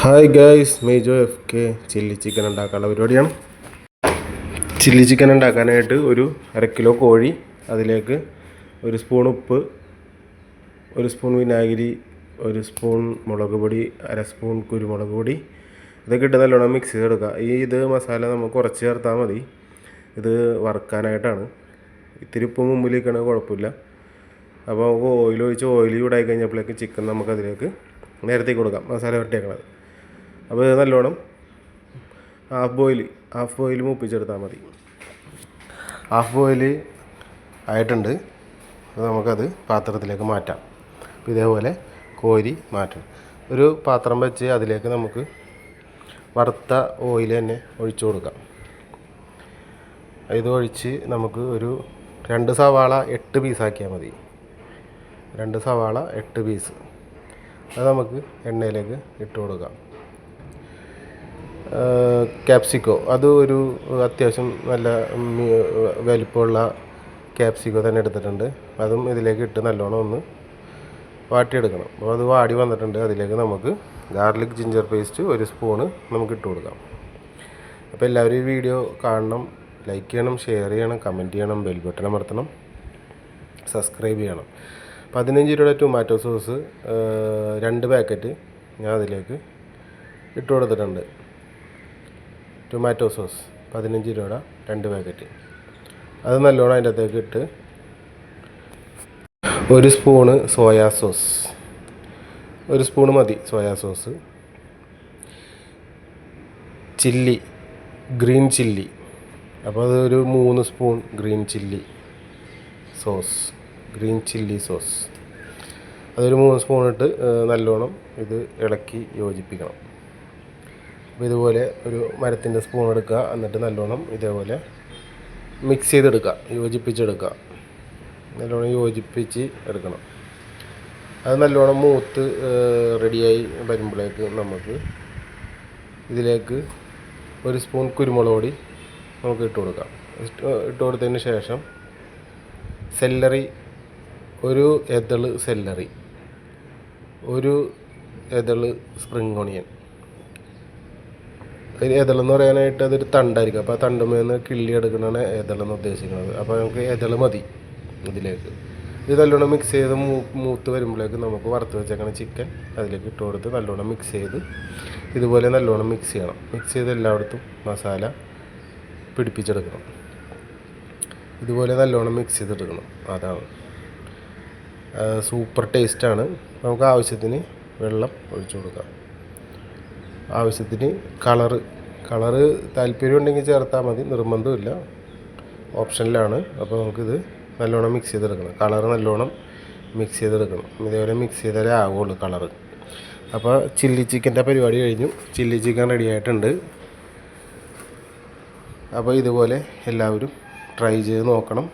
Hi guys Mejo F K chilli chicken ഉണ്ടാക്കാനുള്ള പരിപാടിയാണ്. Chilli chicken ഉണ്ടാക്കാനായിട്ട് ഒരു അര കിലോ കോഴി അതിലേക്ക് ഒരു സ്പൂൺ ഉപ്പ് ഒരു സ്പൂൺ വിനാഗിരി ഒരു സ്പൂൺ മുളക് പൊടി അര സ്പൂൺ കുരുമുളക് പൊടി. ഇതൊക്കെ ഇട്ട് നല്ലോണം മിക്സ് ചെയ്തെടുക്കുക. ഈ ഇത് മസാല നമുക്ക് കുറച്ച് ചേർത്താൽ മതി. ഇത് വറുക്കാനായിട്ടാണ്. ഇത്തിരി ഉപ്പ് മുമ്പിലേക്കാണ് കുഴപ്പമില്ല. അപ്പോൾ നമുക്ക് ഓയിൽ ഒഴിച്ച് ഓയിൽ ചൂടായി കഴിഞ്ഞപ്പോഴേക്ക് ചിക്കൻ നമുക്കതിലേക്ക് നേരത്തെ കൊടുക്കാം. മസാല വരട്ടിയേക്കണത്. അപ്പോൾ ഇത് നല്ലോണം ഹാഫ് ബോയിൽ ഹാഫ് ബോയിൽ മൂപ്പിച്ചെടുത്താൽ മതി. ഹാഫ് ബോയിൽ ആയിട്ടുണ്ട്. നമുക്കത് പാത്രത്തിലേക്ക് മാറ്റാം. അപ്പോൾ ഇതേപോലെ കോരി മാറ്റണം. ഒരു പാത്രം വെച്ച് അതിലേക്ക് നമുക്ക് വറുത്ത ഓയിൽ തന്നെ ഒഴിച്ചു കൊടുക്കാം. ഇത് ഒഴിച്ച് നമുക്ക് ഒരു രണ്ട് സവാള എട്ട് പീസാക്കിയാൽ മതി. രണ്ട് സവാള എട്ട് പീസ് അത് നമുക്ക് എണ്ണയിലേക്ക് ഇട്ട് കൊടുക്കാം. ക്യാപ്സിക്കോ അത് ഒരു അത്യാവശ്യം നല്ല വലിപ്പമുള്ള ക്യാപ്സിക്കോ തന്നെ എടുത്തിട്ടുണ്ട്. അതും ഇതിലേക്ക് ഇട്ട് നല്ലോണം ഒന്ന് വാട്ടിയെടുക്കണം. അപ്പോൾ അത് വാടി വന്നിട്ടുണ്ട്. അതിലേക്ക് നമുക്ക് ഗാർലിക് ജിഞ്ചർ പേസ്റ്റ് ഒരു സ്പൂണ് നമുക്ക് ഇട്ട് കൊടുക്കാം. അപ്പോൾ എല്ലാവരും ഈ വീഡിയോ കാണണം ലൈക്ക് ചെയ്യണം ഷെയർ ചെയ്യണം കമന്റ് ചെയ്യണം ബെൽ ബട്ടൺ അമർത്തണം സബ്സ്ക്രൈബ് ചെയ്യണം. പതിനഞ്ച് രൂപയുടെ ടൊമാറ്റോ സോസ് രണ്ട് പാക്കറ്റ് ഞാൻ അതിലേക്ക് ഇട്ട് കൊടുത്തിട്ടുണ്ട്. ടൊമാറ്റോ സോസ് പതിനഞ്ച് രൂപയുടെ രണ്ട് പാക്കറ്റ്. അത് നല്ലോണം അതിന്റെ അകത്തേക്ക് ഇട്ട് ഒരു സ്പൂണ് സോയാ സോസ്. ഒരു സ്പൂണ് മതി soya sauce. Chilli green chilli. അപ്പോൾ അതൊരു മൂന്ന് spoon green chilli sauce green chilli sauce. അതൊരു മൂന്ന് സ്പൂൺ ഇട്ട് നല്ലോണം ഇത് ഇളക്കി യോജിപ്പിക്കണം. ഇതുപോലെ ഒരു മരത്തിന്റെ സ്പൂൺ എടുക്കുക എന്നിട്ട് നല്ലോണം ഇതേപോലെ മിക്സ് ചെയ്തെടുക്കുക യോജിപ്പിച്ചെടുക്കുക. നല്ലോണം യോജിപ്പിച്ച് എടുക്കണം. അത് നല്ലോണം മൂത്ത് റെഡിയായി വരുമ്പോഴേക്ക് നമുക്ക് ഇതിലേക്ക് ഒരു സ്പൂൺ കുരുമുളക് പൊടി നമുക്ക് ഇട്ട് കൊടുക്കാം. ഇട്ട് കൊടുത്തതിന് ശേഷം സെല്ലറി ഒരു എതൾ സെല്ലറി ഒരു എതൾ സ്പ്രിങ് ഓണിയൻ ഒരു എതളെന്ന് പറയാനായിട്ട് അതൊരു തണ്ടായിരിക്കും. അപ്പോൾ ആ തണ്ടുമേന്ന് കിള്ളി എടുക്കണതാണ് എതളെന്ന് ഉദ്ദേശിക്കുന്നത്. അപ്പോൾ നമുക്ക് എതൾ മതി ഇതിലേക്ക്. ഇത് നല്ലോണം മിക്സ് ചെയ്ത് മൂ മൂത്ത് വരുമ്പോഴേക്ക് നമുക്ക് വറുത്ത് വെച്ചേക്കണ ചിക്കൻ അതിലേക്ക് ഇട്ട് കൊടുത്ത് നല്ലോണം മിക്സ് ചെയ്ത് ഇതുപോലെ നല്ലോണം മിക്സ് ചെയ്യണം. മിക്സ് ചെയ്ത് എല്ലായിടത്തും മസാല പിടിപ്പിച്ചെടുക്കണം. ഇതുപോലെ നല്ലോണം മിക്സ് ചെയ്തെടുക്കണം. അതാണ്. സൂപ്പർ ടേസ്റ്റാണ് നമുക്ക് ആവശ്യത്തിന് വെള്ളം ഒഴിച്ചു കൊടുക്കാം. ആവശ്യത്തിന് കളറ്. കളറ് താല്പര്യം ഉണ്ടെങ്കിൽ ചേർത്താൽ മതി. നിർബന്ധമില്ല ഓപ്ഷനിലാണ്. അപ്പോൾ നമുക്കിത് നല്ലോണം മിക്സ് ചെയ്തെടുക്കണം. കളറ് നല്ലോണം മിക്സ് ചെയ്തെടുക്കണം. ഇതേപോലെ മിക്സ് ചെയ്താലേ ആവുള്ളൂ കളറ്. അപ്പോൾ ചില്ലി ചിക്കന്റെ പരിപാടി കഴിഞ്ഞു. ചില്ലി ചിക്കൻ റെഡി ആയിട്ടുണ്ട്. അപ്പോൾ ഇതുപോലെ എല്ലാവരും ട്രൈ ചെയ്ത് നോക്കണം.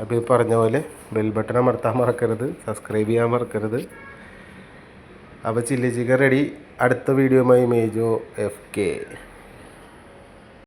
അപ്പോൾ ഈ പറഞ്ഞ പോലെ ബെൽ ബട്ടൺ അമർത്താൻ മറക്കരുത്. സബ്സ്ക്രൈബ് ചെയ്യാൻ മറക്കരുത്. അപ്പോൾ ചില്ലി ചിക്കൻ റെഡി അടുത്ത വീഡിയോയുമായി മേജോ എഫ് കെ.